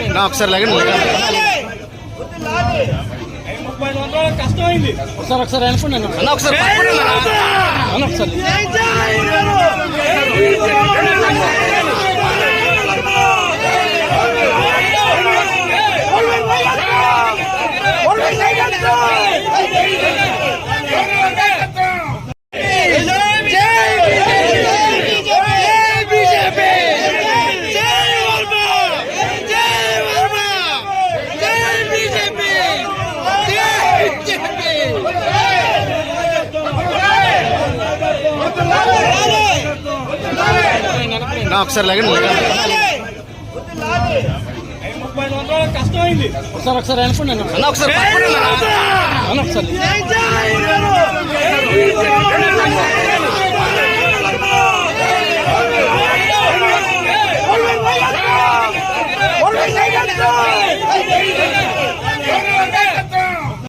అన్న ఒకసారి లాగండి ఒకసారి ఒకసారి అనుకోండి అన్న. ఒకసారి. అన్న ఒకసారి అన్న ఒకసారి లాగండి ఒకసారి ఒకసారి అనుకోండి అన్న. అన్న ఒకసారి అన్న. ఒకసారి జై